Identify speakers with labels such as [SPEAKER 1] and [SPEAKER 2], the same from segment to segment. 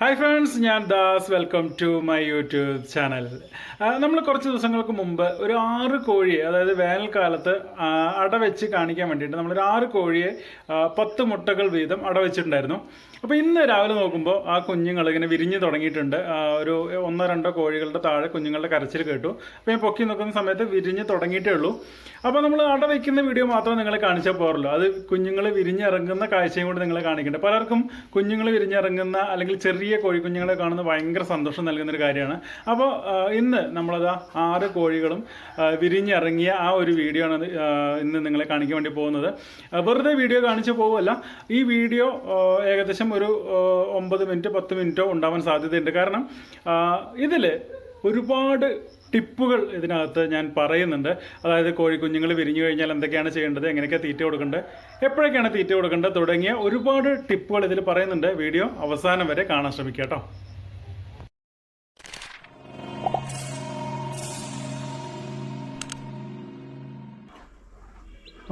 [SPEAKER 1] Hi friends ഞാൻ Das. Welcome to my YouTube channel നമ്മൾ കുറച്ച് ദിവസങ്ങൾക്ക് മുമ്പ് ഒരു ആറ് കോഴിയെ അതായത് വേനൽക്കാലത്ത് അട അടവെച്ച് കാണിക്കാൻ വേണ്ടിയിട്ട് നമ്മളൊരു ആറ് കോഴിയെ പത്ത് മുട്ടകൾ വീതം അടവെച്ചിട്ടുണ്ടായിരുന്നു. അപ്പോൾ ഇന്ന് രാവിലെ നോക്കുമ്പോൾ ആ കുഞ്ഞുങ്ങൾ ഇങ്ങനെ വിരിഞ്ഞു തുടങ്ങിയിട്ടുണ്ട്. ഒരു ഒന്നോ രണ്ടോ കോഴികളുടെ താഴെ കുഞ്ഞുങ്ങളുടെ കരച്ചിൽ കേട്ടു. അപ്പോൾ ഞാൻ പൊക്കി നോക്കുന്ന സമയത്ത് വിരിഞ്ഞ് തുടങ്ങിയിട്ടേ ഉള്ളൂ. അപ്പോൾ നമ്മൾ അട വയ്ക്കുന്ന വീഡിയോ മാത്രം നിങ്ങൾ കാണിച്ചാൽ പോകാറുള്ളൂ അത് കുഞ്ഞുങ്ങൾ വിരിഞ്ഞിറങ്ങുന്ന കാഴ്ചയും കൂടി നിങ്ങളെ കാണിക്കേണ്ടത് പലർക്കും കുഞ്ഞുങ്ങൾ വിരിഞ്ഞിറങ്ങുന്ന അല്ലെങ്കിൽ ചെറിയ കോഴി കുഞ്ഞുങ്ങളെ കാണുന്ന ഭയങ്കര സന്തോഷം നൽകുന്ന ഒരു കാര്യമാണ്. അപ്പോൾ ഇന്ന് നമ്മളത് ആറ് കോഴികളും വിരിഞ്ഞിറങ്ങിയ ആ ഒരു വീഡിയോ ആണ് ഇന്ന് നിങ്ങളെ കാണിക്കാൻ വേണ്ടി പോകുന്നത്. വെറുതെ വീഡിയോ കാണിച്ചു പോകുമല്ല ഈ വീഡിയോ ആ, ഏകദേശം ഒരു ഒമ്പത് മിനിറ്റ് പത്ത് മിനിറ്റോ ഉണ്ടാവാൻ സാധ്യതയുണ്ട്. കാരണം ഇതിൽ ഒരുപാട് ടിപ്പുകൾ ഇതിനകത്ത് ഞാൻ പറയുന്നുണ്ട്. അതായത് കോഴിക്കുഞ്ഞുങ്ങൾ വിരിഞ്ഞു കഴിഞ്ഞാൽ എന്തൊക്കെയാണ് ചെയ്യേണ്ടത് എങ്ങനെയൊക്കെ തീറ്റ കൊടുക്കേണ്ടത് എപ്പോഴൊക്കെയാണ് തീറ്റ കൊടുക്കേണ്ടത് തുടങ്ങിയ ഒരുപാട് ടിപ്പുകൾ ഇതിൽ പറയുന്നുണ്ട്. വീഡിയോ അവസാനം വരെ കാണാൻ ശ്രമിക്കുക കേട്ടോ.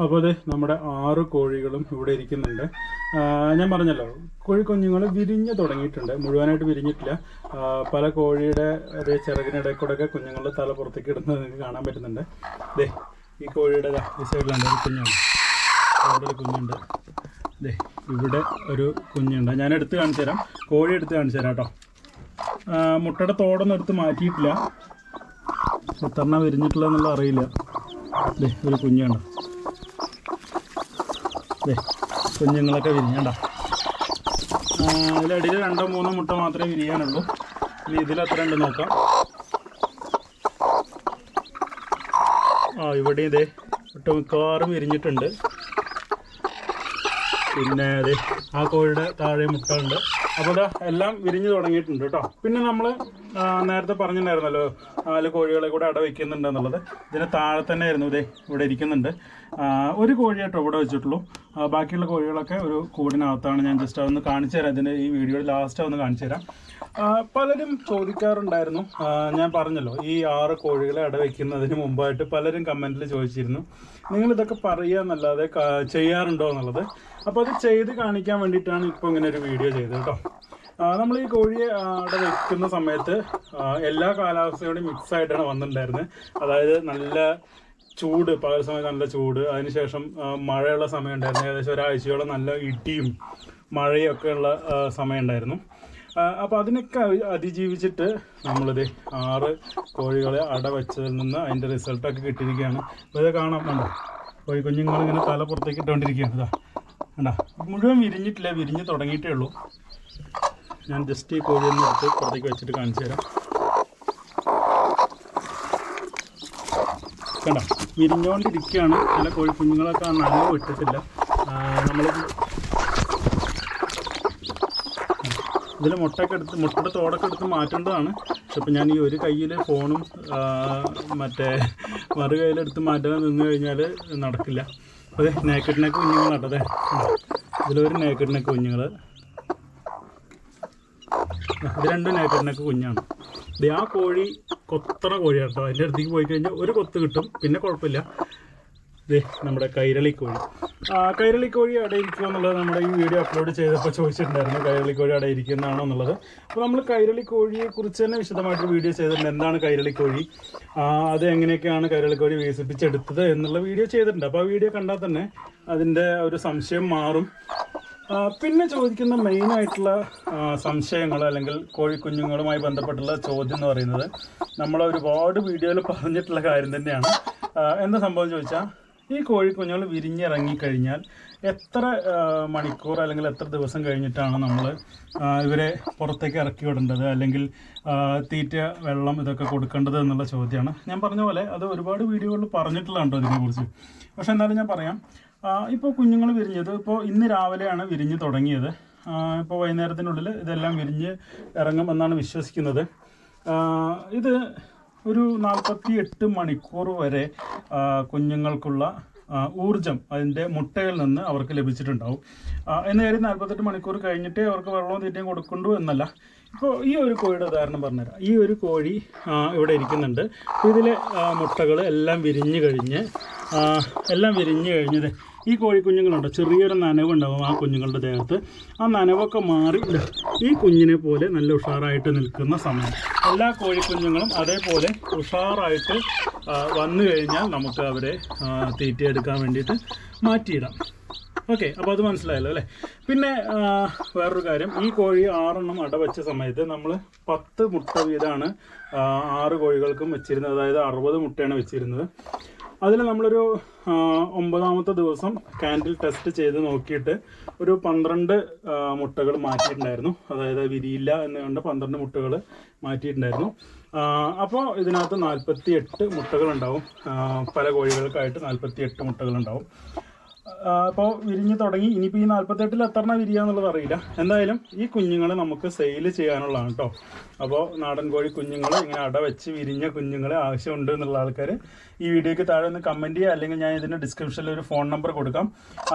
[SPEAKER 1] അപ്പോൾ അത് നമ്മുടെ ആറ് കോഴികളും ഇവിടെ ഇരിക്കുന്നുണ്ട്. ഞാൻ പറഞ്ഞല്ലോ കോഴി കുഞ്ഞുങ്ങൾ വിരിഞ്ഞ് തുടങ്ങിയിട്ടുണ്ട്. മുഴുവനായിട്ട് വിരിഞ്ഞിട്ടില്ല. പല കോഴിയുടെ അതേ ചിറകിനിടയിൽ കൂടെ ഒക്കെ കുഞ്ഞുങ്ങളുടെ തല പുറത്തേക്ക് ഇടുന്നത് നിങ്ങൾക്ക് കാണാൻ പറ്റുന്നുണ്ട്. ദേ ഈ കോഴിയുടെ സൈഡിലാണ് ഒരു കുഞ്ഞുണ്ട്. അവിടെ ഒരു കുഞ്ഞുണ്ട്. ദേ ഇവിടെ ഒരു കുഞ്ഞുണ്ട്. ഞാൻ എടുത്ത് കാണിച്ചു തരാം. കോഴി എടുത്ത് കാണിച്ചു തരാം കേട്ടോ. മുട്ടയുടെ തോടൊന്നും എടുത്ത് മാറ്റിയിട്ടില്ല. എത്രണ്ണ വിരിഞ്ഞിട്ടില്ല എന്നുള്ള അറിയില്ല. ദേ ഒരു കുഞ്ഞുണ്ട് ദേ കുഞ്ഞുങ്ങളൊക്കെ വിരിഞ്ഞണ്ട. ഇതിലടിയിൽ രണ്ടോ മൂന്നോ മുട്ട മാത്രമേ വിരിയാനുള്ളൂ. ഇനി ഇതിൽ എത്ര ഉണ്ട് നോക്കാം. ആ ഇവിടെ ഇതേ ഒട്ടുമിക്കവാറും വിരിഞ്ഞിട്ടുണ്ട്. പിന്നെ അതെ ആ കോഴിയുടെ താഴെ മുട്ട ഉണ്ട് അപ്പോൾ ഇതാ എല്ലാം വിരിഞ്ഞു തുടങ്ങിയിട്ടുണ്ട് കേട്ടോ. പിന്നെ നമ്മൾ നേരത്തെ പറഞ്ഞിട്ടുണ്ടായിരുന്നല്ലോ നാല് കോഴികളെ കൂടെ അട വയ്ക്കുന്നുണ്ടെന്നുള്ളത് ഇതിന് താഴെ തന്നെ ആയിരുന്നു ഇതേ ഇവിടെ ഇരിക്കുന്നുണ്ട്. ഒരു കോഴിയായിട്ടോ ഇവിടെ വെച്ചിട്ടുള്ളൂ. ബാക്കിയുള്ള കോഴികളൊക്കെ ഒരു കൂടിനകത്താണ്. ഞാൻ ജസ്റ്റ് അതൊന്ന് കാണിച്ചു തരാം. ഇതിന്റെ ഈ വീഡിയോയുടെ ലാസ്റ്റ് ഒന്ന് കാണിച്ചു തരാം. പലരും ചോദിക്കാറുണ്ടായിരുന്നു. ഞാൻ പറഞ്ഞല്ലോ ഈ ആറ് കോഴികളെ അടവയ്ക്കുന്നതിന് മുമ്പായിട്ട് പലരും കമന്റിൽ ചോദിച്ചിരുന്നു. നിങ്ങൾ ഇതൊക്കെ പറയുക എന്നല്ലാതെ ചെയ്യാറുണ്ടോ എന്നുള്ളത്. അപ്പോൾ അത് ചെയ്ത് കാണിക്കാൻ വേണ്ടിയിട്ടാണ് ഇപ്പോൾ ഇങ്ങനെ ഒരു വീഡിയോ ചെയ്തത് കേട്ടോ. നമ്മൾ ഈ കോഴിയെ അവിടെ വെക്കുന്ന സമയത്ത് എല്ലാ കാലാവസ്ഥയോടും മിക്സ് ആയിട്ടാണ് വന്നിട്ടുണ്ടായിരുന്നത്. അതായത് നല്ല ചൂട് പകൽ സമയത്ത് നല്ല ചൂട്. അതിനുശേഷം മഴയുള്ള സമയം ഉണ്ടായിരുന്നു. ഏകദേശം ഒരാഴ്ചയോളം നല്ല ഇടിയും മഴയും ഒക്കെ ഉള്ള സമയം ഉണ്ടായിരുന്നു. അപ്പോൾ അതിനൊക്കെ അതി- അതിജീവിച്ചിട്ട് നമ്മളിത് ആറ് കോഴികളെ അട വെച്ചതിൽ നിന്ന് അതിന്റെ റിസൾട്ടൊക്കെ കിട്ടിയിരിക്കുകയാണ്. അപ്പോൾ ഇത് കാണാം കണ്ടോ? കോഴി കുഞ്ഞുങ്ങൾ ഇങ്ങനെ തല പുറത്തേക്ക് ഇട്ടുകൊണ്ടിരിക്കുകയാണ്. ഇതാ കണ്ടോ? മുഴുവൻ വിരിഞ്ഞിട്ടില്ല വിരിഞ്ഞ് തുടങ്ങിയിട്ടേ ഉള്ളൂ. ഞാൻ ജസ്റ്റ് ഈ കോഴി ഒന്ന് എടുത്ത് പുറത്തേക്ക് വെച്ചിട്ട് കാണിച്ചു തരാം. കണ്ടോ? വിരിഞ്ഞുകൊണ്ടിരിക്കുകയാണ്. ചില കോഴി കുഞ്ഞുങ്ങളൊക്കെ നല്ല വിട്ടിട്ടില്ല. നമ്മൾ ഇതിൽ മുട്ടയൊക്കെ എടുത്ത് മുട്ടയുടെ തോടൊക്കെ എടുത്ത് മാറ്റേണ്ടതാണ്. ഇപ്പം ഞാൻ ഈ ഒരു കയ്യിൽ ഫോണും ആ, മറ്റേ മറു കയ്യിലെടുത്ത് മാറ്റാൻ നിന്ന് കഴിഞ്ഞാൽ നടക്കില്ല. അതെ നേക്കഡ് കുഞ്ഞുങ്ങൾ നട്ടതേ ഇതിലൊരു നേക്കഡ് നെക്ക് കുഞ്ഞുങ്ങൾ ഇത് രണ്ടും നേക്കറ്റിനൊക്കെ കുഞ്ഞാണ്. ആ കോഴി കൊത്തണ കോഴിയാണ് കേട്ടോ അതിന്റെ അടുത്തേക്ക് പോയി കഴിഞ്ഞാൽ ഒരു കൊത്ത് കിട്ടും. പിന്നെ കുഴപ്പമില്ല. ദേ നമ്മുടെ കൈരളി കോഴി. ആ കൈരളി കോഴി അവിടെ ഇരിക്കുക എന്നുള്ളത് നമ്മുടെ ഈ വീഡിയോ അപ്ലോഡ് ചെയ്തപ്പോൾ ചോദിച്ചിട്ടുണ്ടായിരുന്നു. കൈരളി കോഴി അവിടെ ഇരിക്കുന്നതാണോ എന്നുള്ളത്. അപ്പോൾ നമ്മൾ കൈരളി കോഴിയെ കുറിച്ച് തന്നെ വിശദമായിട്ട് വീഡിയോ ചെയ്തിട്ടുണ്ട്. എന്താണ് കൈരളി കോഴി? അത് എങ്ങനെയൊക്കെയാണ് കൈരളി കോഴി വികസിപ്പിച്ചെടുത്തത് എന്നുള്ള വീഡിയോ ചെയ്തിട്ടുണ്ട്. അപ്പോൾ ആ വീഡിയോ കണ്ടാൽ തന്നെ അതിന്റെ ഒരു സംശയം മാറും. പിന്നെ ചോദിക്കുന്ന മെയിൻ ആയിട്ടുള്ള സംശയങ്ങൾ അല്ലെങ്കിൽ കോഴിക്കുഞ്ഞുങ്ങളുമായി ബന്ധപ്പെട്ടുള്ള ചോദ്യം എന്ന് പറയുന്നത് നമ്മൾ ഒരുപാട് വീഡിയോയിൽ പറഞ്ഞിട്ടുള്ള കാര്യം തന്നെയാണ്. എന്താ സംഭവം ചോദിച്ചാൽ ഈ കോഴിക്കുഞ്ഞുങ്ങൾ വിരിഞ്ഞിറങ്ങിക്കഴിഞ്ഞാൽ എത്ര മണിക്കൂർ അല്ലെങ്കിൽ എത്ര ദിവസം കഴിഞ്ഞിട്ടാണ് നമ്മൾ ഇവരെ പുറത്തേക്ക് ഇറക്കി വിടേണ്ടത്? അല്ലെങ്കിൽ തീറ്റ വെള്ളം ഇതൊക്കെ കൊടുക്കേണ്ടത് എന്നുള്ള ചോദ്യമാണ്. ഞാൻ പറഞ്ഞ പോലെ അത് ഒരുപാട് വീഡിയോകളിൽ പറഞ്ഞിട്ടുള്ളതാണ് ഇതിനെക്കുറിച്ച്. പക്ഷെ എന്നാലും ഞാൻ പറയാം. ഇപ്പോൾ കുഞ്ഞുങ്ങൾ വിരിഞ്ഞത് ഇപ്പോൾ ഇന്ന് രാവിലെയാണ് വിരിഞ്ഞ് തുടങ്ങിയത്. ഇപ്പോൾ വൈകുന്നേരത്തിനുള്ളിൽ ഇതെല്ലാം വിരിഞ്ഞ് ഇറങ്ങുമെന്നാണ് വിശ്വസിക്കുന്നത്. ഇത് ഒരു നാൽപ്പത്തി എട്ട് മണിക്കൂർ വരെ കുഞ്ഞുങ്ങൾക്കുള്ള ഊർജം അതിന്റെ മുട്ടയിൽ നിന്ന് അവർക്ക് ലഭിച്ചിട്ടുണ്ടാവും. എന്ന കാര്യം നാൽപ്പത്തെട്ട് മണിക്കൂർ കഴിഞ്ഞിട്ടേ അവർക്ക് വെള്ളവും തീറ്റയും കൊടുക്കണ്ടു എന്നല്ല. ഇപ്പോൾ ഈ ഒരു കോഴിയുടെ ഉദാഹരണം പറഞ്ഞുതരാം. ഈ ഒരു കോഴി ഇവിടെ ഇരിക്കുന്നുണ്ട്. ഇതിലെ മുട്ടകൾ എല്ലാം വിരിഞ്ഞു കഴിഞ്ഞ് എല്ലാം വിരിഞ്ഞു കഴിഞ്ഞത്. ഈ കോഴിക്കുഞ്ഞുങ്ങളുണ്ട്? ചെറിയൊരു നനവുണ്ടാവും ആ കുഞ്ഞുങ്ങളുടെ ദേഹത്ത്. ആ നനവൊക്കെ മാറി ഈ കുഞ്ഞിനെ പോലെ നല്ല ഉഷാറായിട്ട് നിൽക്കുന്ന സമയം. എല്ലാ കോഴിക്കുഞ്ഞുങ്ങളും അതേപോലെ ഉഷാറായിട്ട് വന്നു കഴിഞ്ഞാൽ നമുക്ക് അവരെ തീറ്റയെടുക്കാൻ വേണ്ടിയിട്ട് മാറ്റിയിടാം. ഓക്കെ അപ്പോൾ അത് മനസ്സിലായല്ലോ അല്ലേ? പിന്നെ വേറൊരു കാര്യം. ഈ കോഴി ആറെണ്ണം അടവച്ച സമയത്ത് നമ്മൾ പത്ത് മുട്ട വീതമാണ് ആറ് കോഴികൾക്കും വെച്ചിരുന്നത്. അതായത് അറുപത് മുട്ടയാണ് വെച്ചിരുന്നത്. അതിൽ നമ്മളൊരു ഒമ്പതാമത്തെ ദിവസം കാൻഡിൽ ടെസ്റ്റ് ചെയ്ത് നോക്കിയിട്ട് ഒരു പന്ത്രണ്ട് മുട്ടകൾ മാറ്റിയിട്ടുണ്ടായിരുന്നു. അതായത് വിരിയില്ല എന്ന് കണ്ട് പന്ത്രണ്ട് മുട്ടകൾ മാറ്റിയിട്ടുണ്ടായിരുന്നു. അപ്പോൾ ഇതിനകത്ത് നാൽപ്പത്തി എട്ട് മുട്ടകളുണ്ടാവും പല കോഴികൾക്കായിട്ട് നാൽപ്പത്തി എട്ട് മുട്ടകളുണ്ടാവും. അപ്പോൾ വിരിഞ്ഞ് തുടങ്ങി. ഇനിയിപ്പോൾ ഈ നാൽപ്പത്തെട്ടിൽ എത്ര എണ്ണം വിരിയുക എന്നുള്ളത് അറിയില്ല. എന്തായാലും ഈ കുഞ്ഞുങ്ങളെ നമുക്ക് സെയിൽ ചെയ്യാനുള്ളതാണ് കേട്ടോ അപ്പോൾ നാടൻ കോഴി കുഞ്ഞുങ്ങൾ ഇങ്ങനെ അട വെച്ച് വിരിഞ്ഞ കുഞ്ഞുങ്ങളെ ആവശ്യമുണ്ട് എന്നുള്ള ആൾക്കാർ ഈ വീഡിയോയ്ക്ക് താഴെ ഒന്ന് കമന്റ് ചെയ്യുക അല്ലെങ്കിൽ ഞാൻ ഇതിന്റെ ഡിസ്ക്രിപ്ഷനിൽ ഒരു ഫോൺ നമ്പർ കൊടുക്കാം.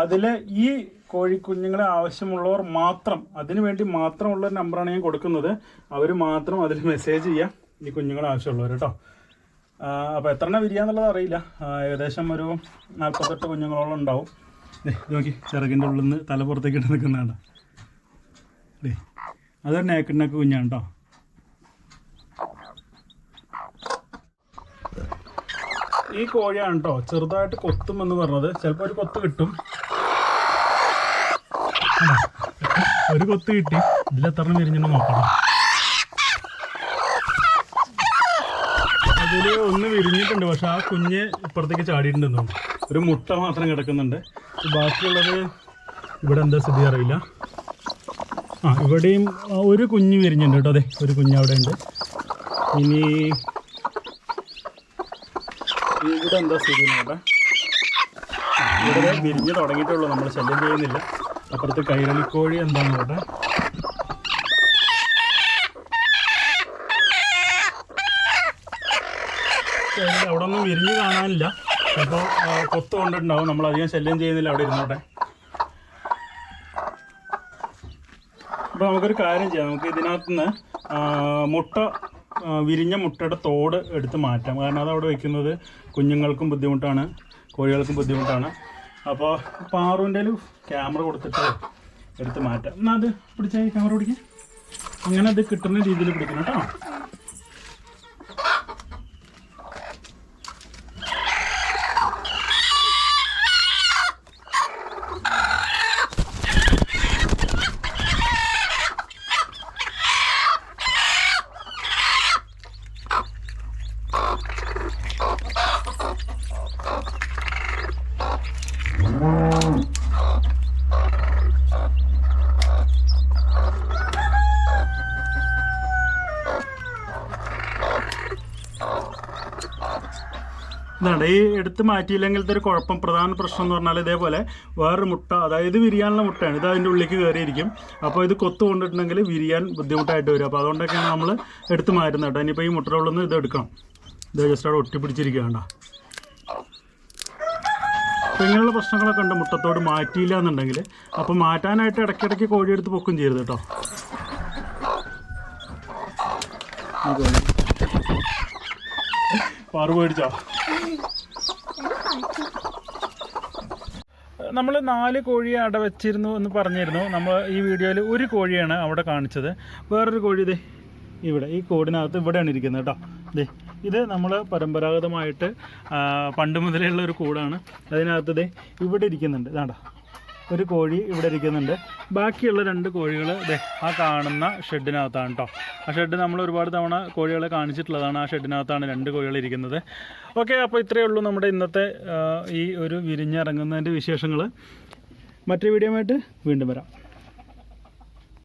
[SPEAKER 1] അതിൽ ഈ കോഴി കുഞ്ഞുങ്ങളെ ആവശ്യമുള്ളവർ മാത്രം അതിനു വേണ്ടി മാത്രമുള്ള ഒരു നമ്പറാണ് ഞാൻ കൊടുക്കുന്നത്. അവർ മാത്രം അതിൽ മെസ്സേജ് ചെയ്യുക ഈ കുഞ്ഞുങ്ങളെ ആവശ്യമുള്ളവർ കേട്ടോ അപ്പോൾ എത്ര എണ്ണം വിരിയാന്നുള്ളത് അറിയില്ല. ഏകദേശം ഒരു നാൽപ്പത്തെട്ട് കുഞ്ഞുങ്ങളോളം ഉണ്ടാവും. നോക്കി ചിറകിന്റെ ഉള്ളിൽ നിന്ന് തല പുറത്തേക്ക് ഇട്ട് നിൽക്കുന്നതാണ്. ദേ അതൊരു നേക്കിണ്ണക്ക് കുഞ്ഞാണ് കേട്ടോ. ഈ കോഴിയാണ് കേട്ടോ ചെറുതായിട്ട് കൊത്തും എന്ന് പറഞ്ഞത്. ചിലപ്പോൾ ഒരു കൊത്ത് കിട്ടും? ഒരു കൊത്ത് കിട്ടി. ഇതിലെത്ര എണ്ണം വിരിഞ്ഞെന്ന് നോക്കണം അതിൽ ഒന്ന് വിരിഞ്ഞിട്ടുണ്ട് പക്ഷെ ആ കുഞ്ഞ് ഇപ്പുറത്തേക്ക് ചാടിയിട്ടുണ്ടെന്നു ഒരു മുട്ട മാത്രം കിടക്കുന്നുണ്ട്. ബാക്കിയുള്ളത് ഇവിടെ എന്താ സ്ഥിതി അറിയില്ല. ആ ഇവിടെയും ഒരു കുഞ്ഞ് വിരിഞ്ഞുണ്ട് കേട്ടോ അതെ ഒരു കുഞ്ഞ് അവിടെ ഉണ്ട്. ഇനി ഇവിടെ എന്താ സ്ഥിതി ഇവിടെ വിരിഞ്ഞ് തുടങ്ങിയിട്ടുള്ളൂ നമ്മൾ ശല്യം ചെയ്യുന്നില്ല. അപ്പുറത്ത് കൈരളിക്കോഴി എന്താണെന്ന് ശരി, അവിടെ ഒന്നും വിരിഞ്ഞ് കാണാനില്ല. ചിലപ്പോൾ കൊത്ത് കൊണ്ടിട്ടുണ്ടാവും. നമ്മൾ അധികം ശല്യം ചെയ്യുന്നില്ല അവിടെ ഇരുന്നോട്ടെ. അപ്പോൾ നമുക്കൊരു കാര്യം ചെയ്യാം. നമുക്ക് ഇതിനകത്ത് നിന്ന് മുട്ട വിരിഞ്ഞ മുട്ടയുടെ തോട് എടുത്ത് മാറ്റാം. കാരണം അത് അവിടെ വെക്കുന്നത് കുഞ്ഞുങ്ങൾക്കും ബുദ്ധിമുട്ടാണ് കോഴികൾക്കും ബുദ്ധിമുട്ടാണ്. അപ്പോൾ പാറുവിന്റെ ക്യാമറ കൊടുത്തിട്ട് എടുത്ത് മാറ്റാം. എന്നാൽ അത് പിടിച്ചാൽ ക്യാമറ പിടിക്കാം. അങ്ങനെ അത് കിട്ടുന്ന രീതിയിൽ പിടിക്കണം കേട്ടോ. ഇതാണ് ഈ എടുത്ത് മാറ്റിയില്ലെങ്കിലത്തെ ഒരു കുഴപ്പം. പ്രധാന പ്രശ്നം എന്ന് പറഞ്ഞാൽ ഇതേപോലെ വേറൊരു മുട്ട അതായത് വിരിയാനുള്ള മുട്ടയാണ്. ഇത് അതിന്റെ ഉള്ളിലേക്ക് കയറിയിരിക്കും. അപ്പോൾ ഇത് കൊത്തു കൊണ്ടിട്ടുണ്ടെങ്കിൽ വിരിയാൻ ബുദ്ധിമുട്ടായിട്ട് വരും. അപ്പോൾ അതുകൊണ്ടൊക്കെയാണ് നമ്മൾ എടുത്ത് മാറ്റുന്നത് കേട്ടോ. ഇനിയിപ്പോൾ ഈ മുട്ടയുടെ ഉള്ളിൽ ഇത് എടുക്കണം ഇത് ജസ്റ്റ് അവിടെ ഒട്ടിപ്പിടിച്ചിരിക്കുകയാണ് അപ്പോൾ ഇങ്ങനെയുള്ള പ്രശ്നങ്ങളൊക്കെ ഉണ്ട്. മുട്ടത്തോട് മാറ്റിയില്ല എന്നുണ്ടെങ്കിൽ. അപ്പോൾ മാറ്റാനായിട്ട് ഇടയ്ക്കിടയ്ക്ക് കോഴിയെടുത്ത് പൊക്കും ചെയ്യരുത് കേട്ടോ. കോഴി. നമ്മൾ നാല് കോഴിയെ അട വെച്ചിരുന്നു എന്ന് പറഞ്ഞിരുന്നു. നമ്മൾ ഈ വീഡിയോയിൽ ഒരു കോഴിയാണ് അവിടെ കാണിച്ചത്. വേറൊരു കോഴി ഇതേ ഇവിടെ ഈ കോടിനകത്ത് ഇവിടെയാണ് ഇരിക്കുന്നത് കേട്ടോ. ദേ ഇത് നമ്മൾ പരമ്പരാഗതമായിട്ട് പണ്ട് മുതലേ ഉള്ള ഒരു കൂടാണ്. അതിനകത്തത് ഇവിടെ ഇരിക്കുന്നുണ്ട്. ഇതാണ്ട. ഒരു കോഴി ഇവിടെ ഇരിക്കുന്നുണ്ട്. ബാക്കിയുള്ള രണ്ട് കോഴികൾ ദേ ആ കാണുന്ന ഷെഡിനകത്താണ് കേട്ടോ ആ ഷെഡ് നമ്മൾ ഒരുപാട് തവണ കോഴികളെ കാണിച്ചിട്ടുള്ളതാണ്. ആ ഷെഡിനകത്താണ് രണ്ട് കോഴികൾ ഇരിക്കുന്നത്. ഓക്കെ അപ്പോൾ ഇത്രയേ ഉള്ളൂ നമ്മുടെ ഇന്നത്തെ ഈ ഒരു വിരിഞ്ഞിറങ്ങുന്നതിന്റെ വിശേഷങ്ങൾ മറ്റൊരു വീഡിയോ ആയിട്ട് വീണ്ടും വരാം.